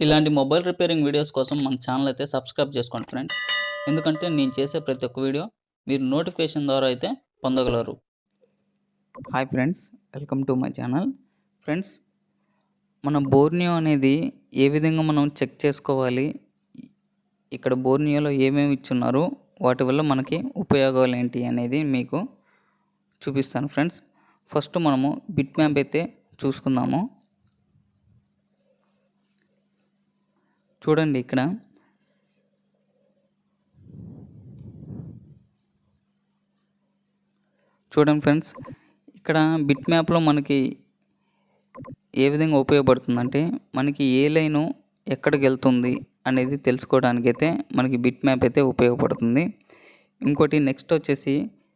ఇలాంటి mobile repairing videos కోసం మన ఛానల్ అయితే సబ్స్క్రైబ్ చేసుకోండి ఫ్రెండ్స్. ఎందుకంటే నేను చేసే ప్రతి ఒక్క వీడియో మీరు నోటిఫికేషన్ ద్వారా అయితే పొందగలరు. Hi friends welcome to my channel friends మన బోర్నియో అనేది ఏ విధంగా మనం చెక్ చేసుకోవాలి? ఇక్కడ బోర్నియోలో ఏమేమి ఇచ్చున్నారు? వాటి వల్ల మనకి ఉపయోగాలు ఏంటి అనేది మీకు చూపిస్తాను ఫ్రెండ్స్ ఫస్ట్ మనము బిట్ మ్యాప్ అయితే చూసుకుందాము. చూడండి ఇక్కడ. చూడండి ఫ్రెండ్స్ ఇక్కడ బిట్ మ్యాప్లో మనకి ఏ విధంగా ఉపయోగపడుతుందంటే మనకి ఏ లైను ఎక్కడికి వెళ్తుంది అనేది తెలుసుకోవడానికి అయితే మనకి బిట్ మ్యాప్ అయితే ఉపయోగపడుతుంది. ఇంకోటి నెక్స్ట్ వచ్చేసి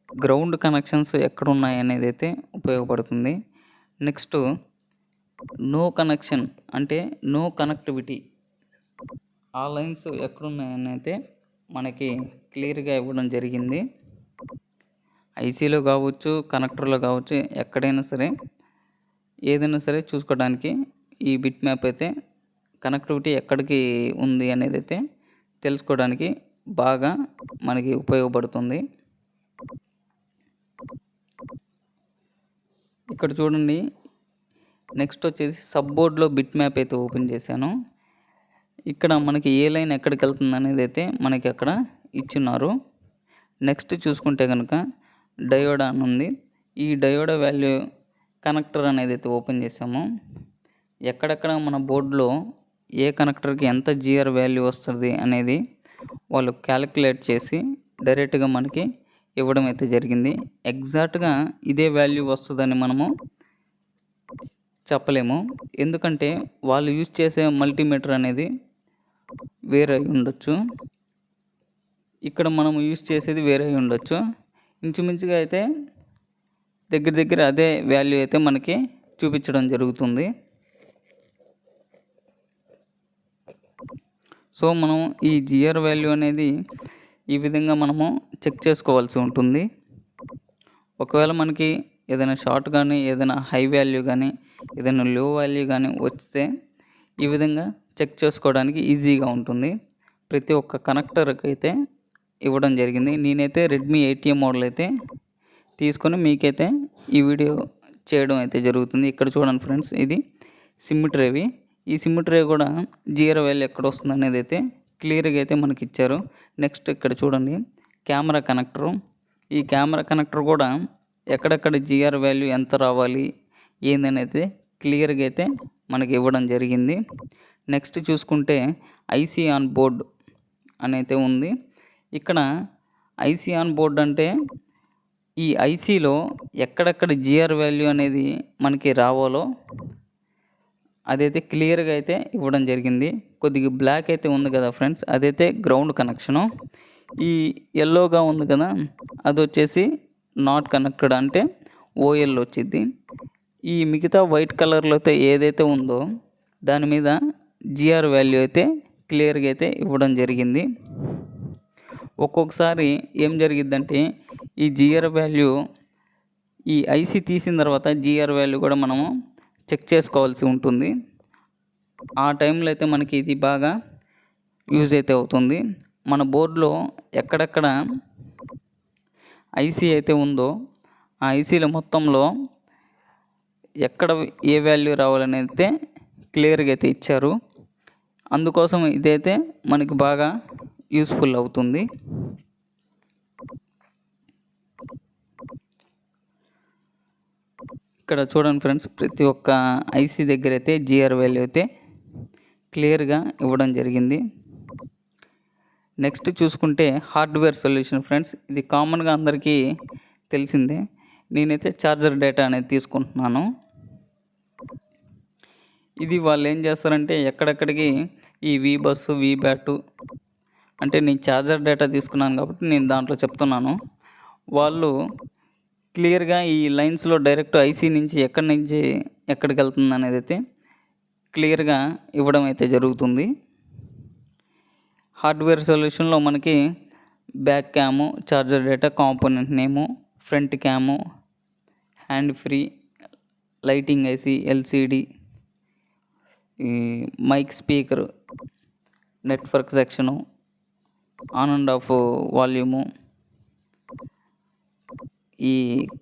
గ్రౌండ్ కనెక్షన్స్ ఎక్కడ ఉన్నాయి అనేది అయితే ఉపయోగపడుతుంది. నెక్స్ట్ నో కనెక్షన్ అంటే నో కనెక్టివిటీ ఆ లైన్స్ ఎక్కడున్నాయని అయితే మనకి క్లియర్గా ఇవ్వడం జరిగింది. ఐసీలో కావచ్చు కనెక్టర్లో కావచ్చు ఎక్కడైనా సరే ఏదైనా సరే చూసుకోవడానికి ఈ బిట్ మ్యాప్ అయితే కనెక్టివిటీ ఎక్కడికి ఉంది అనేది అయితే తెలుసుకోవడానికి బాగా మనకి ఉపయోగపడుతుంది. ఇక్కడ చూడండి నెక్స్ట్ వచ్చేసి సబ్ బోర్డ్లో బిట్ మ్యాప్ అయితే ఓపెన్ చేశాను. ఇక్కడ మనకి ఏ లైన్ ఎక్కడికి వెళ్తుంది అనేది అయితే మనకి అక్కడ ఇచ్చున్నారు. నెక్స్ట్ చూసుకుంటే కనుక డయోడా అని ఉంది. ఈ డయోడా వాల్యూ కనెక్టర్ అనేది అయితే ఓపెన్ చేసాము ఎక్కడెక్కడ మన బోర్డులో ఏ కనెక్టర్కి ఎంత జిఆర్ వాల్యూ వస్తుంది అనేది వాళ్ళు క్యాలిక్యులేట్ చేసి డైరెక్ట్గా మనకి ఇవ్వడం అయితే జరిగింది. ఎగ్జాక్ట్గా ఇదే వాల్యూ వస్తుందని మనము చెప్పలేము. ఎందుకంటే వాళ్ళు యూజ్ చేసే మల్టీమీటర్ అనేది వేరే ఉండొచ్చు. ఇక్కడ మనం యూస్ చేసేది వేరే అయి ఉండొచ్చు. ఇంచుమించుగా అయితే దగ్గర దగ్గర అదే వాల్యూ అయితే మనకి చూపించడం జరుగుతుంది. సో మనం ఈ జిఆర్ వాల్యూ అనేది ఈ విధంగా మనము చెక్ చేసుకోవాల్సి ఉంటుంది. ఒకవేళ మనకి ఏదైనా షార్ట్ కానీ ఏదైనా హై వాల్యూ కానీ ఏదైనా లో వాల్యూ కానీ వస్తే ఈ విధంగా చెక్ చేసుకోవడానికి ఈజీగా ఉంటుంది. ప్రతి ఒక్క కనెక్టర్కి అయితే ఇవ్వడం జరిగింది. నేనైతే రెడ్మీ ఏటీఎం మోడల్ అయితే తీసుకొని మీకైతే ఈ వీడియో చేయడం అయితే జరుగుతుంది. ఇక్కడ చూడండి ఫ్రెండ్స్ ఇది సిమ్ ట్రేవి ఈ సిమ్ ట్రే కూడా జీరో వాల్యూ ఎక్కడ వస్తుంది అనేది అయితే క్లియర్గా అయితే మనకి ఇచ్చారు. నెక్స్ట్ ఇక్కడ చూడండి కెమెరా కనెక్టరు. ఈ కెమెరా కనెక్టర్ కూడా ఎక్కడెక్కడ జిఆర్ వాల్యూ ఎంత రావాలి ఏందనేది క్లియర్గా అయితే మనకి ఇవ్వడం జరిగింది. నెక్స్ట్ చూసుకుంటే ఐసీ ఆన్ బోర్డ్ అనైతే ఉంది. ఇక్కడ ఐసీ ఆన్ బోర్డ్ అంటే ఈ ఐసీలో ఎక్కడెక్కడ జిఆర్ వాల్యూ అనేది మనకి రావాలో అదైతే క్లియర్గా అయితే ఇవ్వడం జరిగింది. కొద్దిగా బ్లాక్ అయితే ఉంది కదా ఫ్రెండ్స్ అదైతే గ్రౌండ్ కనెక్షను. ఈ ఎల్లోగా ఉంది కదా అది వచ్చేసి నాట్ కనెక్టెడ్ అంటే ఓఎల్ వచ్చింది ఈ మిగతా వైట్ కలర్లో అయితే ఏదైతే ఉందో దాని మీద జిఆర్ వాల్యూ అయితే క్లియర్గా అయితే ఇవ్వడం జరిగింది. ఒక్కొక్కసారి ఏం జరిగిద్దంటే ఈ జిఆర్ వాల్యూ ఈ ఐసీ తీసిన తర్వాత జిఆర్ వాల్యూ కూడా మనము చెక్ చేసుకోవాల్సి ఉంటుంది. ఆ టైంలో అయితే మనకి ఇది బాగా యూజ్ అయితే అవుతుంది. మన బోర్డులో ఎక్కడెక్కడ ఐసీ అయితే ఉందో ఆ ఐసీల మొత్తంలో ఎక్కడ ఏ వాల్యూ రావాలని అయితే క్లియర్గా అయితే ఇచ్చారు. అందుకోసం ఇదైతే మనకి బాగా యూస్ఫుల్ అవుతుంది. ఇక్కడ చూడండి ఫ్రెండ్స్ ప్రతి ఒక్క ఐసీ దగ్గర అయితే జిఆర్ వాల్యూ అయితే క్లియర్గా ఇవ్వడం జరిగింది. నెక్స్ట్ చూసుకుంటే హార్డ్వేర్ సొల్యూషన్ ఫ్రెండ్స్ ఇది కామన్గా అందరికీ తెలిసిందే. నేనైతే ఛార్జర్ డేటా అనేది తీసుకుంటున్నాను. ఇది వాళ్ళు ఏం చేస్తారంటే ఎక్కడెక్కడికి ఈ వి బస్సు వి బ్యాటు అంటే నేను ఛార్జర్ డేటా తీసుకున్నాను కాబట్టి నేను దాంట్లో చెప్తున్నాను. వాళ్ళు క్లియర్గా ఈ లైన్స్లో డైరెక్ట్ ఐసీ నుంచి ఎక్కడి నుంచి ఎక్కడికి వెళ్తుంది అనేది అయితే క్లియర్గా ఇవ్వడం అయితే జరుగుతుంది. హార్డ్వేర్ సొల్యూషన్లో మనకి back cam charger data component నేము front cam hand free lighting IC LCD ఈ mic speaker network section on and off volume. ఈ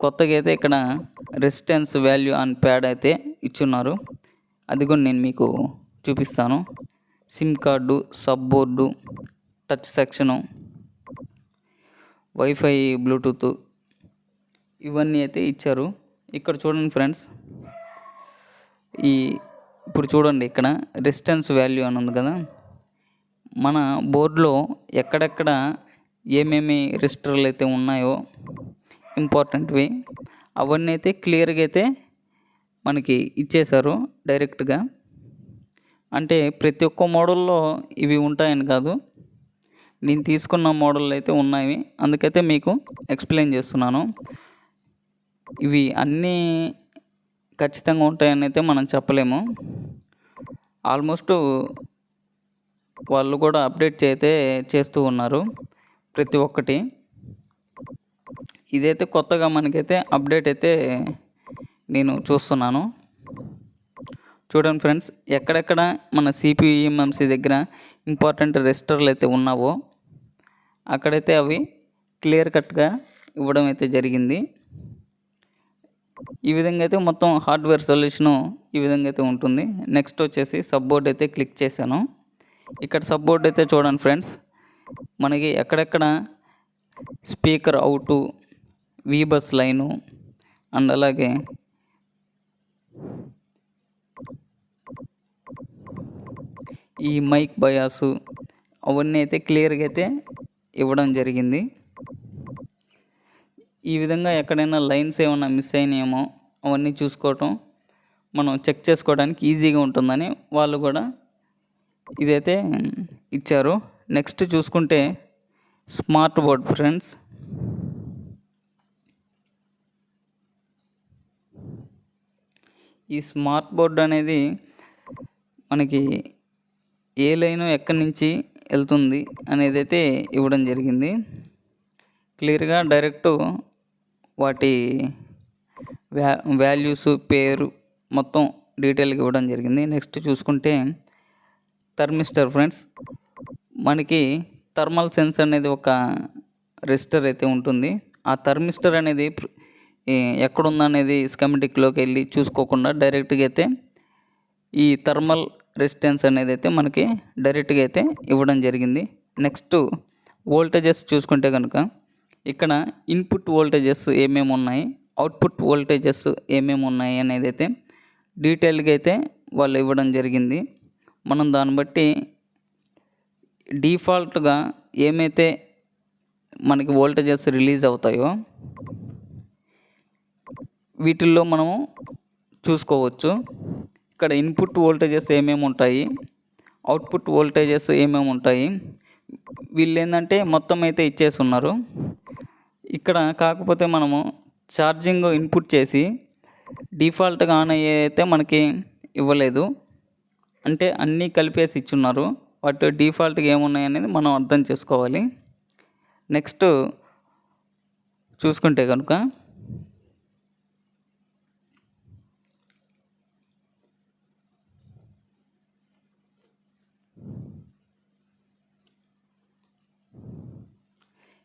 కొత్తగా అయితే ఇక్కడ రెసిస్టెన్స్ వాల్యూ అండ్ ప్యాడ్ అయితే ఇచ్చున్నారు. అది కూడా నేను మీకు చూపిస్తాను. Sim card sub board touch section wifi bluetooth ఇవన్నీ అయితే ఇచ్చారు. ఇక్కడ చూడండి ఫ్రెండ్స్. ఈ ఇప్పుడు చూడండి ఇక్కడ రెసిస్టెన్స్ వాల్యూ అని ఉంది కదా. మన బోర్డులో ఎక్కడెక్కడ ఏమేమి రిజిస్టర్లు అయితే ఉన్నాయో ఇంపార్టెంట్వి అవన్నీ అయితే క్లియర్గా అయితే మనకి ఇచ్చేశారు డైరెక్ట్గా అంటే ప్రతి ఒక్క మోడల్లో ఇవి ఉంటాయని కాదు నేను తీసుకున్న మోడల్ అయితే ఉన్నాయి. అందుకైతే మీకు ఎక్స్ప్లెయిన్ చేస్తున్నాను. ఇవి అన్నీ ఖచ్చితంగా ఉంటాయని అయితే మనం చెప్పలేము. ఆల్మోస్ట్ వాళ్ళు కూడా అప్డేట్ అయితే చేస్తూ ఉన్నారు ప్రతి ఒక్కటి. ఇదైతే కొత్తగా మనకైతే అప్డేట్ అయితే నేను చూస్తున్నాను. చూడండి ఫ్రెండ్స్ ఎక్కడెక్కడ మన సిపిఈఎంఎంసి దగ్గర ఇంపార్టెంట్ రెజిస్టర్లు అయితే ఉన్నావో అక్కడైతే అవి క్లియర్ కట్గా ఇవ్వడం అయితే జరిగింది. ఈ విధంగా అయితే మొత్తం హార్డ్వేర్ సొల్యూషను ఈ విధంగా అయితే ఉంటుంది. నెక్స్ట్ వచ్చేసి సబ్బోర్డ్ అయితే క్లిక్ చేశాను. ఇక్కడ సబ్బోర్డ్ అయితే చూడండి ఫ్రెండ్స్ మనకి ఎక్కడెక్కడ speaker out VBUS line and అలాగే ఈ మైక్ బయాసు అవన్నీ అయితే క్లియర్గా అయితే ఇవ్వడం జరిగింది. ఈ విధంగా ఎక్కడైనా లైన్స్ ఏమైనా మిస్ అయినాయేమో అవన్నీ చూసుకోవటం మనం చెక్ చేసుకోవడానికి ఈజీగా ఉంటుందని వాళ్ళు కూడా ఇదైతే ఇచ్చారు. నెక్స్ట్ చూసుకుంటే స్మార్ట్ బోర్డ్ ఫ్రెండ్స్. ఈ స్మార్ట్ బోర్డ్ అనేది మనకి ఏ లైన్ ఎక్కడి నుంచి వెళ్తుంది అనేది అయితే ఇవ్వడం జరిగింది. క్లియర్గా డైరెక్ట్ వాటి వ్యా వాల్యూస్ పేరు మొత్తం డీటెయిల్గా ఇవ్వడం జరిగింది. నెక్స్ట్ చూసుకుంటే థర్మిస్టర్ ఫ్రెండ్స్ మనకి థర్మల్ సెన్స్ అనేది ఒక రెజిస్టర్ అయితే ఉంటుంది. ఆ థర్మిస్టర్ అనేది ఎక్కడుందనేది స్కమెటిక్లోకి వెళ్ళి చూసుకోకుండా డైరెక్ట్గా అయితే ఈ థర్మల్ రెసిస్టెన్స్ అనేది అయితే మనకి డైరెక్ట్గా అయితే ఇవ్వడం జరిగింది. నెక్స్ట్ వోల్టేజెస్ చూసుకుంటే కనుక ఇక్కడ ఇన్పుట్ వోల్టేజెస్ ఏమేమి ఉన్నాయి అవుట్పుట్ వోల్టేజెస్ ఏమేమి ఉన్నాయి అనేది అయితే డీటెయిల్గా అయితే వాళ్ళు ఇవ్వడం జరిగింది. మనం దాన్ని బట్టి డిఫాల్ట్గా ఏమైతే మనకి వోల్టేజెస్ రిలీజ్ అవుతాయో వీటిల్లో మనము చూసుకోవచ్చు. ఇక్కడ ఇన్పుట్ వోల్టేజెస్ ఏమేమి ఉంటాయి అవుట్పుట్ వోల్టేజెస్ ఏమేమి ఉంటాయి వీళ్ళు ఏంటంటే మొత్తం అయితే ఇచ్చేసి ఉన్నారు. ఇక్కడ కాకపోతే మనము ఛార్జింగ్ ఇన్పుట్ చేసి డిఫాల్ట్గా ఆన్ అయ్యే అయితే మనకి ఇవ్వలేదు. అంటే అన్నీ కలిపేసి ఇచ్చున్నారు. వాటి డిఫాల్ట్గా ఏమున్నాయి అనేది మనం అర్థం చేసుకోవాలి. నెక్స్ట్ చూసుకుంటే కనుక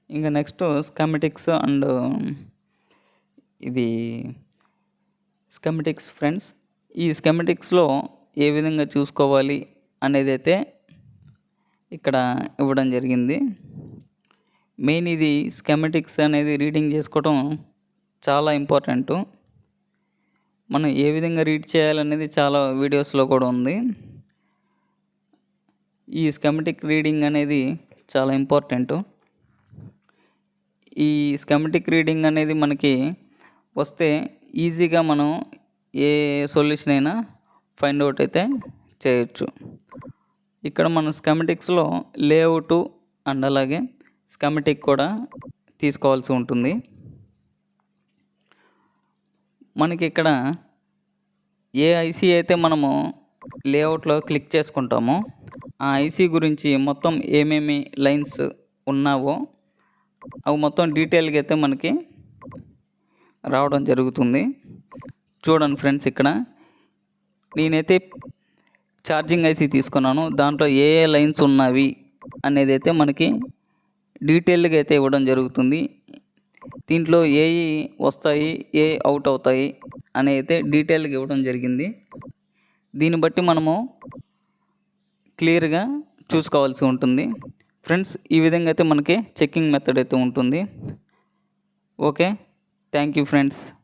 ఇంకా నెక్స్ట్ స్కమెటిక్స్ అండ్ ఇది స్కమెటిక్స్ ఫ్రెండ్స్ ఈ స్కమెటిక్స్లో ఏ విధంగా చూసుకోవాలి అనేది అయితే ఇక్కడ ఇవ్వడం జరిగింది. మెయిన్ ఇది స్కమెటిక్స్ అనేది రీడింగ్ చేసుకోవడం చాలా ఇంపార్టెంటు. మనం ఏ విధంగా రీడ్ చేయాలనేది చాలా వీడియోస్లో కూడా ఉంది. ఈ స్కమెటిక్ రీడింగ్ అనేది చాలా ఇంపార్టెంటు. ఈ స్కమెటిక్ రీడింగ్ అనేది మనకి వస్తే ఈజీగా మనం ఏ సొల్యూషన్ అయినా ఫైండ్ అవుట్ అయితే చేయొచ్చు. ఇక్కడ మనం స్కమెటిక్స్లో లేఅవుట్ అండ్ అలాగే స్కమెటిక్ కూడా తీసుకోవాల్సి ఉంటుంది. మనకి ఇక్కడ ఏ ఐసీ అయితే మనము లేఅవుట్లో క్లిక్ చేసుకుంటామో ఆ ఐసీ గురించి మొత్తం ఏమేమి లైన్స్ ఉన్నావో అవి మొత్తం డీటెయిల్గా అయితే మనకి రావడం జరుగుతుంది. చూడండి ఫ్రెండ్స్ ఇక్కడ. నేనైతే ఛార్జింగ్ ఐసీ తీసుకున్నాను. దాంట్లో ఏ ఏ లైన్స్ ఉన్నవి అనేది అయితే మనకి డీటెయిల్గా అయితే ఇవ్వడం జరుగుతుంది. దీంట్లో ఏ వస్తాయి ఏ అవుట్ అవుతాయి అని అయితే డీటెయిల్గా ఇవ్వడం జరిగింది. దీన్ని బట్టి మనము క్లియర్గా చూసుకోవాల్సి ఉంటుంది. ఫ్రెండ్స్ ఈ విధంగా అయితే మనకి చెక్కింగ్ మెథడ్ అయితే ఉంటుంది. ఓకే? Thank you friends.